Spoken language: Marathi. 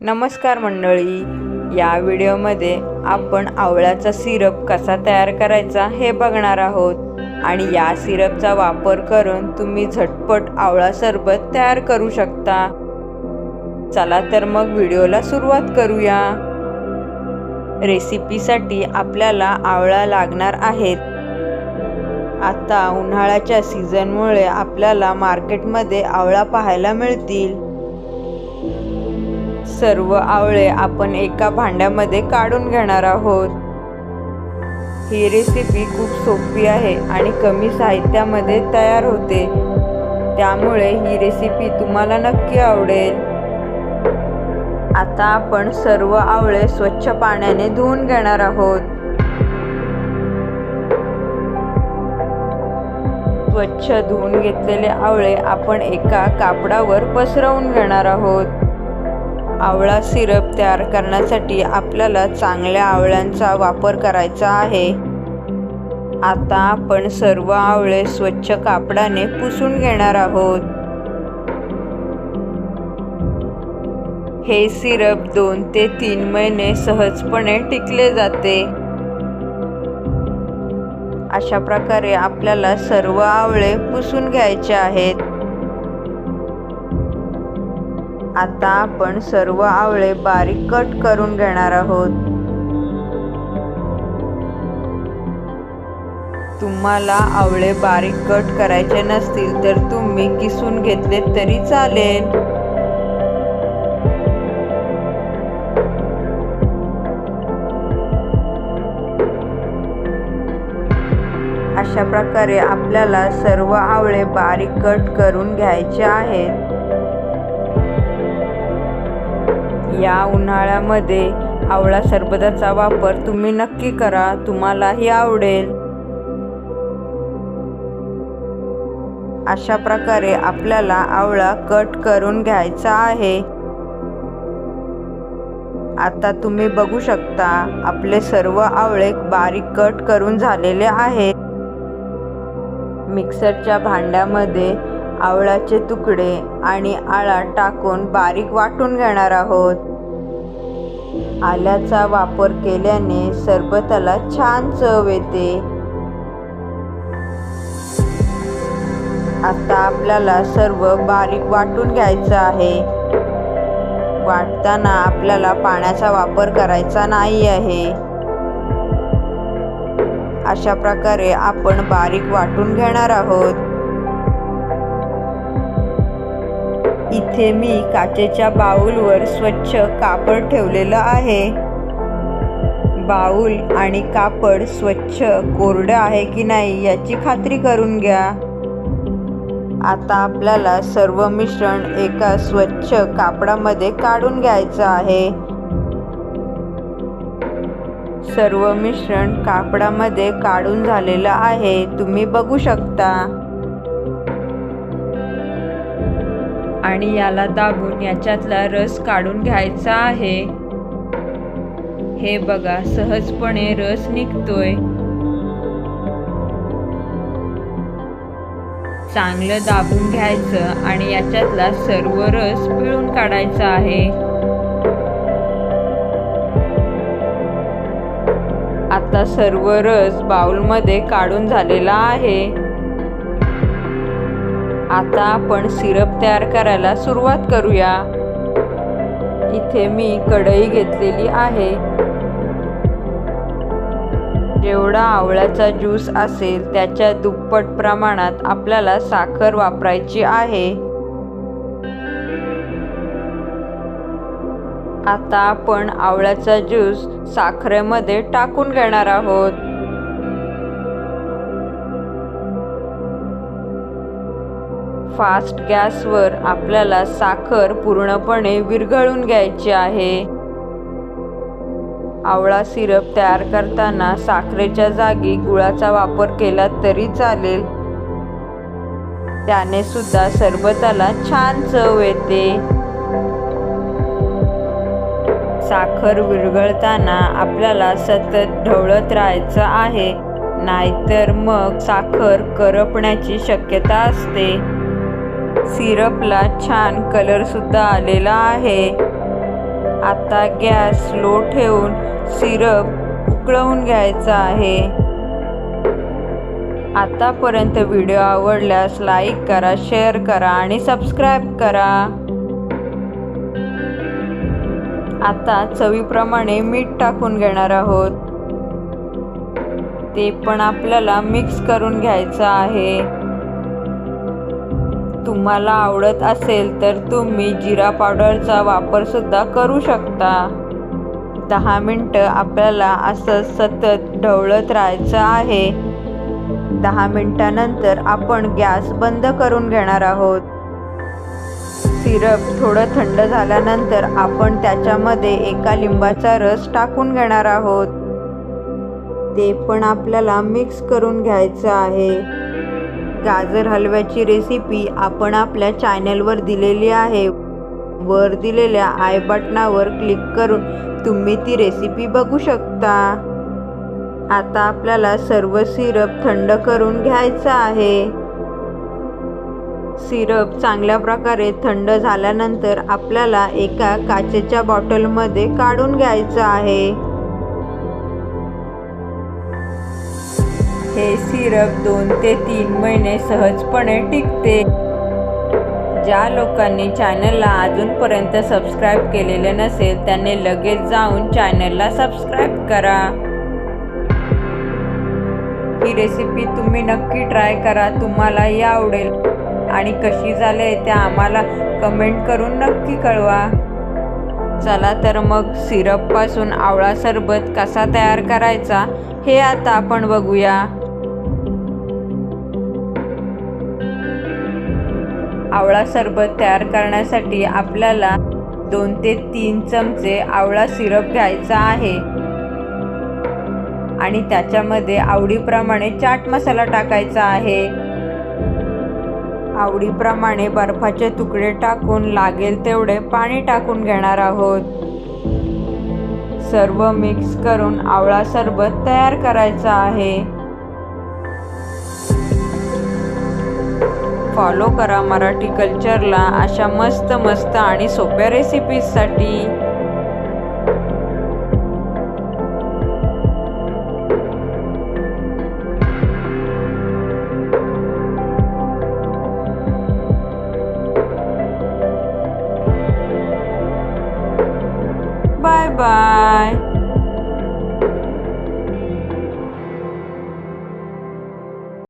नमस्कार मंडळी. या व्हिडिओमध्ये आपण आवळ्याचा सिरप कसा तयार करायचा हे बघणार आहोत. आणि या सिरपचा वापर करून तुम्ही झटपट आवळा सरबत तयार करू शकता. चला तर मग व्हिडिओला सुरुवात करूया. रेसिपीसाठी आपल्याला आवळा लागणार आहेत. आता उन्हाळ्याच्या सीझनमुळे आपल्याला मार्केटमध्ये आवळा पाहायला मिळतील. सर्व आवळे आपण एका भांड्यामध्ये काढून घेणार आहोत. ही रेसिपी खूप सोपी आहे आणि कमी साहित्यामध्ये तयार होते. त्यामुळे ही रेसिपी तुम्हाला नक्की आवडेल. आता आपण सर्व आवळे स्वच्छ पाण्याने धुवून घेणार आहोत. स्वच्छ धुवून घेतलेले आवळे आपण एका कापडावर पसरवून घेणार आहोत. आवळा सिरप तयार करण्यासाठी आपल्याला चांगल्या आवळ्यांचा वापर करायचा आहे. आता आपण सर्व आवळे स्वच्छ कापडाने पुसून घेणार आहोत. हे सिरप दोन ते तीन महिने सहजपणे टिकले जाते. अशा प्रकारे आपल्याला सर्व आवळे पुसून घ्यायचे आहेत. आता आपण सर्व आवळे बारीक कट करून घेणार आहोत. तुम्हाला आवळे बारीक कट करायचे नसतील तर तुम्ही किसून घेतले तरी चालेल. अशा प्रकारे आपल्याला सर्व आवळे बारीक कट करून घ्यायचे आहेत. या उन्हाळ्यामध्ये आवळा सरबताचा वापर तुम्ही नक्की करा तुम्हालाही आवडेल. अशा प्रकारे आपल्याला आवळा कट करून घ्यायचा आहे. आता तुम्ही बघू शकता आपले सर्व आवळे बारीक कट करून झालेले आहेत. मिक्सरच्या भांड्यामध्ये आवळाचे तुकडे आणि आळा टाकून बारीक वाटून घेणार आहोत. आल्याचा वापर केल्याने सरबताला छान चव येते. आता आपल्याला सर्व बारीक वाटून घ्यायचं आहे. वाटताना आपल्याला पाण्याचा वापर करायचा नाही आहे. अशा प्रकारे आपण बारीक वाटून घेणार आहोत. इथे मी काचेच्या बाऊलवर स्वच्छ कापड ठेवलेलं आहे. बाऊल आणि कापड स्वच्छ कोरडं आहे की नाही याची खात्री करून घ्या. आता आपल्याला सर्व मिश्रण एका स्वच्छ कापडामध्ये काढून घ्यायचं आहे. सर्व मिश्रण कापडामध्ये काढून झालेलं आहे. तुम्ही बघू शकता. आणि याला दाबून याच्यातला रस काढून घ्यायचा आहे. हे बघा सहजपणे रस निघतोय. चांगलं दाबून घ्यायचं आणि याच्यातला सर्व रस पिळून काढायचा आहे. आता सर्व रस बाउलमध्ये काढून झालेला आहे. आता आपण सिरप तयार करायला सुरुवात करूया. इथे मी कढई घेतलेली आहे. जेवढा आवळ्याचा ज्यूस असेल त्याच्या दुप्पट प्रमाणात आपल्याला साखर वापरायची आहे. आता आपण आवळ्याचा ज्यूस साखरेमध्ये टाकून घेणार आहोत. फास्ट गॅसवर आपल्याला साखर पूर्णपणे विरघळून घ्यायची आहे. आवळा सिरप तयार करताना साखरेच्या जागी गुळाचा वापर केला तरी चालेल. त्याने सुद्धा सरबताला छान चव येते. साखर विरघळताना आपल्याला सतत ढवळत राहायचं आहे. नाहीतर मग साखर करपण्याची शक्यता असते. सिरपला छान कलरसुद्धा आलेला आहे. आता गॅस लो ठेवून सिरप उकळवून घ्यायचा आहे. आतापर्यंत व्हिडिओ आवडल्यास लाईक करा शेअर करा आणि सबस्क्राईब करा. आता चवीप्रमाणे मीठ टाकून घेणार आहोत. ते पण आपल्याला मिक्स करून घ्यायचं आहे. तुम्हाला आवडत असेल तर तुम्ही जिरा पावडरचा वापर सुद्धा करू शकता. दहा मिनटं आपल्याला असं सतत ढवळत राहायचं आहे. दहा मिनटानंतर आपण गॅस बंद करून घेणार आहोत. सिरप थोडं थंड झाल्यानंतर आपण त्याच्यामध्ये एका लिंबाचा रस टाकून घेणार आहोत. ते पण आपल्याला मिक्स करून घ्यायचं आहे. गाजर हलव्याची रेसिपी आपण आपल्या चॅनलवर दिलेली आहे. वर दिलेल्या आय बटनावर क्लिक करून तुम्ही ती रेसिपी बघू शकता. आता आपल्याला सर्व सिरप थंड करून घ्यायचं आहे. सिरप चांगल्या प्रकारे थंड झाल्यानंतर आपल्याला एका काचेच्या बॉटलमध्ये काढून घ्यायचं आहे. हे सिरप दोन ते तीन महिने सहजपणे टिकते. ज्या लोकांनी चॅनलला अजूनपर्यंत सबस्क्राईब केलेले नसेल त्यांनी लगेच जाऊन चॅनलला सबस्क्राईब करा. ही रेसिपी तुम्ही नक्की ट्राय करा तुम्हालाही आवडेल. आणि कशी झाले ते आम्हाला कमेंट करून नक्की कळवा. चला तर मग सिरपपासून आवळा सरबत कसा तयार करायचा हे आता आपण बघूया. आवळा सरबत तयार करण्यासाठी आपल्याला दोन ते तीन चमचे आवळा सिरप घ्यायचा आहे. आणि त्याच्यामध्ये आवडीप्रमाणे चाट मसाला टाकायचा आहे. आवडीप्रमाणे बर्फाचे तुकडे टाकून लागेल तेवढे पाणी टाकून घेणार आहोत. सर्व मिक्स करून आवळा सरबत तयार करायचा आहे. फॉलो करा मराठी कल्चरला अशा मस्त मस्त आणि सोप्या रेसिपीजसाठी बाय बाय